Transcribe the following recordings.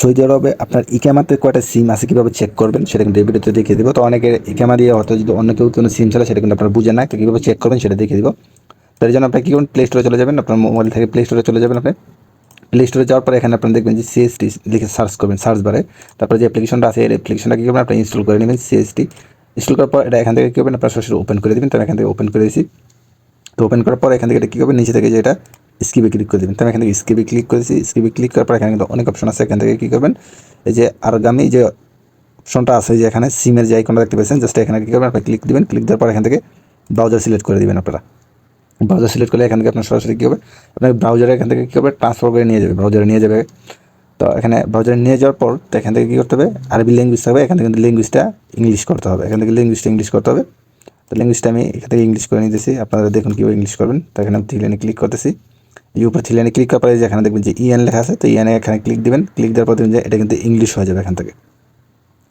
Saudi আরবে আপনার ইকামাতে কয়টা সিম আছে কীভাবে চেক করবেন, সেটা কিন্তু এই ভিডিওতে দেখিয়ে দেবো। তো অনেকের ইকামা দিয়ে হয়তো যদি অন্য কেউ কোনো সিম চালে সেটা কিন্তু আপনার বুঝে না তো কীভাবে চেক করবেন, সেটা দেখিয়ে দিব। তার জন্য আপনি কী করবেন প্লে স্টোরে চলে যাবেন, আপনার মোবাইল থেকে প্লে স্টোরে চলে যাবেন আপনি। প্লে স্টোরে যাওয়ার পরে এখানে আপনার দেখবেন যে সিএসটি লিখে সার্চ করবেন সার্চ বারে তারপরে যে অ্যাপ্লিকেশনটা আছে, এই অ্যাপ্লিকেশনটা কী করবেন, আপনি ইনস্টল করে নেবেন সিএসটি ইনস্টল করার পর এটা এখান থেকে কী করবেন, আপনার সরাসরি ওপেন করে দেবেন। তো এখান থেকে ওপেন করে দিয়েছি তো ওপেন করার পর এখান থেকে এটা কী করবেন, নিচে থেকে যেটা স্কিপে ক্লিক করে দেবেন। তো আমি এখান থেকে স্কিপে ক্লিক করেছি। স্কিপে ক্লিক করার পর এখানে কিন্তু অনেক অপশন আছে। এখান থেকে কী করবেন? এই যে আরগামী যে অপশনটা আছে যে এখানে সিমের যে আইকনটা দেখতে পাচ্ছেন জাস্ট এখানে কী করবেন? ক্লিক দিবেন। ক্লিক দেওয়ার পর এখান থেকে ব্রাউজার সিলেক্ট করে দিবেন আপনারা। ব্রাউজার সিলেক্ট করলে এখান থেকে আপনার সরাসরি কী হবে? আপনার ব্রাউজারে এখান থেকে কী হবে? ট্রান্সফার করে নিয়ে যাবে। ব্রাউজারে নিয়ে যাবে। তো এখানে ব্রাউজারে নিয়ে যাওয়ার পর তো এখান থেকে কী করতে হবে? আরবি ল্যাঙ্গুয়েজ থাকবে। এখান থেকে কিন্তু ল্যাঙ্গুয়েজটা ইংলিশ করতে হবে। এখান থেকে ল্যাঙ্গুয়েজটা ইংলিশ করতে হবে। তো ল্যাঙ্গুয়েজটা আমি এখান থেকে ইংলিশ করে নিতেছি। আপনারা দেখুন কীভাবে ইংলিশ করবেন। তো এখানে লাইনে ক্লিক করতেছি। এই উপরে থ্রি লাইনে ক্লিক করার পরে যে এখানে দেখবেন যে ইএন লেখা আছে, তো ইএনে এখানে ক্লিক দিবেন। ক্লিক দেওয়ার পর দেখবেন যে এটা কিন্তু ইংলিশ হয়ে যাবে এখান থেকে।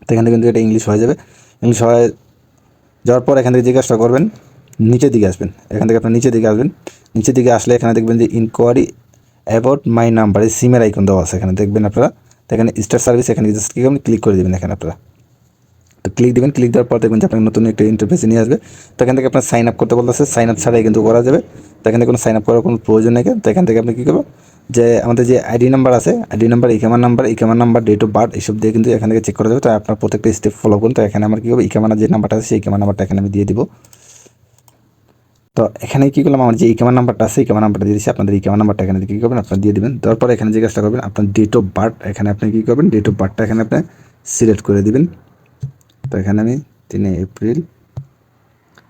তো এখানে কিন্তু এটা ইংলিশ হয়ে যাবে। ইংলিশ হয়ে যাওয়ার পর এখান থেকে যে কাজটা করবেন, নিচের দিকে আসবেন। এখান থেকে আপনার নিচের দিকে আসবেন। নিচের দিকে আসলে এখানে দেখবেন যে ইনকোয়ারি অ্যাবাউট মাই নাম্বার এই সিমের আইকন দেওয়া আছে এখানে। দেখবেন আপনারা, তো এখানে স্টার সার্ভিস এখানে জাস্ট ক্লিক করে দেবেন এখানে আপনারা। তো ক্লিক দেবেন ক্লিক দেওয়ার পর দেখবেন যে আপনার নতুন একটা ইন্টারফেসে নিয়ে আসবে। তো এখান থেকে আপনার সাইন আপ করতে বলতেছে সাইন আপ ছাড়াই কিন্তু করা যাবে। তো এখান থেকে কোনো সাইন আপ করার কোনো প্রয়োজন নেই তো এখান থেকে আপনি কী করব যে আমাদের যে আইডি নাম্বার আছে আইডি নাম্বার ইকামার নাম্বার ইকামার নাম্বার ডেট অফ বার্থ এইসব দিয়ে কিন্তু এখান থেকে চেক করা যাবে। তো আপনার প্রত্যেকটা স্টেপ ফলো করুন। তো এখানে আমার কী হবে ইকামার যে নাম্বারটা আছে, সেই ইকামার নাম্বারটা এখানে আমি দিয়ে দিব। তো এখানে কী করলাম? আমার যে ইকামার নাম্বারটা আছে ইকামার নাম্বারটা দিয়ে দিচ্ছি আপনাদের ইকামার নাম্বারটা এখানে কী করবেন? আপনার দিয়ে দেবেন। দেওয়ার পর এখানে যে কাজটা করবেন, আপনার ডেট অফ বার্থ এখানে আপনি কী করবেন? ডেট অফ বার্থটা এখানে আপনি সিলেক্ট করে দিবেন। তো এখানে আমি তিনে এপ্রিল,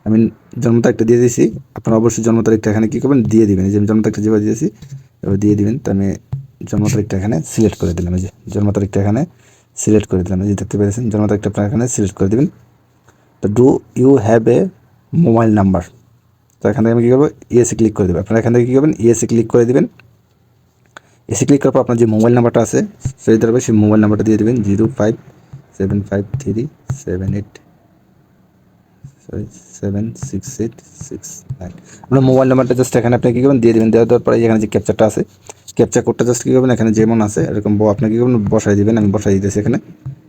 আমি জন্ম তারিখটা দিয়ে দিয়েছি। আপনারা অবশ্যই জন্ম তারিখটা এখানে কী করবেন? দিয়ে দিবেন। যে আমি জন্ম তারিখটা যেভাবে দিয়েছি এবার দিয়ে দিবেন। তো আমি জন্ম তারিখটা এখানে সিলেক্ট করে দিলাম। এই যে জন্ম তারিখটা এখানে সিলেক্ট করে দিলাম। এই যে দেখতে পেরেছেন, জন্ম তারিখটা আপনারা এখানে সিলেক্ট করে দিবেন। তো do you have a mobile number? তো এখান থেকে আমি কী করব? ইএসি ক্লিক করে দেবো। আপনারা এখান থেকে কী করবেন? ইএসি ক্লিক করে দেবেন। এসি ক্লিক করার পর আপনার যে মোবাইল নাম্বারটা আছে, সেই ধরবে সেই মোবাইল নাম্বারটা দিয়ে দেবেন, zero five seven five three seven eight seven six eight six nine আপনার মোবাইল নাম্বারটা জাস্ট এখানে আপনি কী করবেন? দিয়ে দেবেন। দেওয়ার পরে এখানে যে ক্যাপচারটা আছে ক্যাপচার কোডটা জাস্ট কী করবেন? এখানে যেমন আছে, এরকম আপনি কী করবেন? বসাই দিবেন। আমি বসাই দিতেছি এখানে।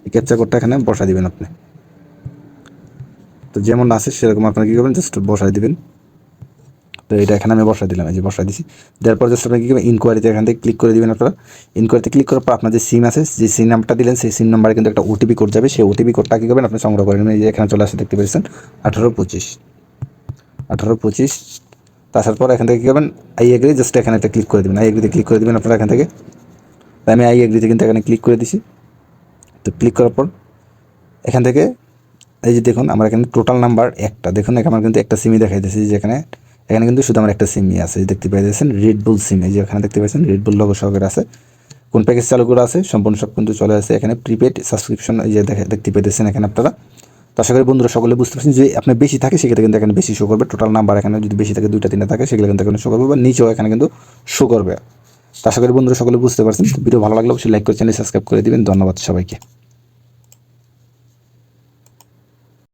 এই ক্যাপচার কোডটা এখানে বসাই দিবেন আপনি। তো যেমন আছে, সেরকম আপনার কী করবেন? জাস্ট বসাই দিবেন। তো এটা এখানে আমি বসাই দিলাম, এই যে বসাই দিছি। দেওয়ার পর জাস্ট আপনি কী করবেন ইনকোয়ারিতে এখান থেকে ক্লিক করে দিবেন আপনারা ইনকোয়ারিতে ক্লিক করার পর আপনার যে সিম আছে, যে সিম নাম্বারটা দিলেন, সেই সিম নাম্বারে কিন্তু একটা ওটিপি কোড যাবে। সেই ওটিপি কোডটা কী করবেন, আপনি সংগ্রহ করে নেবেন। এই যে এখানে চলে আসে দেখতে পেরেছেন আঠারো পঁচিশ। আঠারো পঁচিশ। তাছাড়া পর এখান থেকে কী করবেন আই এগ্রি জাস্ট এখানে একটা ক্লিক করে দেবেন। আই এগ্রিতে ক্লিক করে দেবেন আপনারা এখান থেকে। আমি আই এগ্রিতে কিন্তু এখানে ক্লিক করে দিছি। তো ক্লিক করার পর এখান থেকে, এই যে দেখুন, আমার এখানে টোটাল নাম্বার একটা। দেখুন, এখানে আমার কিন্তু একটা সিমই দেখাই দেখাইতেছে, যেখানে এখানে কিন্তু শুধু আমার একটা সিমই আছে দেখতে পাইতেছেন রেড বুল সিম এই যে এখানে দেখতে পাচ্ছেন রেড বুল লগো সহকারে আছে। কোন প্যাকেজ চালু করা আছে, সম্পূর্ণ সব কিন্তু চলে আসে। এখানে প্রিপেড সাবস্ক্রিপশন এই যে দেখে, দেখতে পেতেছেন এখানে আপনারা। তো আশা করি বন্ধুরা সকলে বুঝতে পারছেন যে আপনি বেশি থাকে, সেক্ষেত্রে কিন্তু এখানে বেশি শো করবে। টোটাল নাম্বার এখানে যদি বেশি থাকে, দুইটা, তিনটা থাকে, সেগুলো কিন্তু এখানে শো করবে বা নিচেও এখানে কিন্তু শো করবে। তো আশা করি বন্ধুরা সকলে বুঝতে পারছেন। ভিডিও ভালো লাগলে অবশ্যই লাইক করে চ্যানেল সাবস্ক্রাইব করে দিবেন। ধন্যবাদ সবাইকে।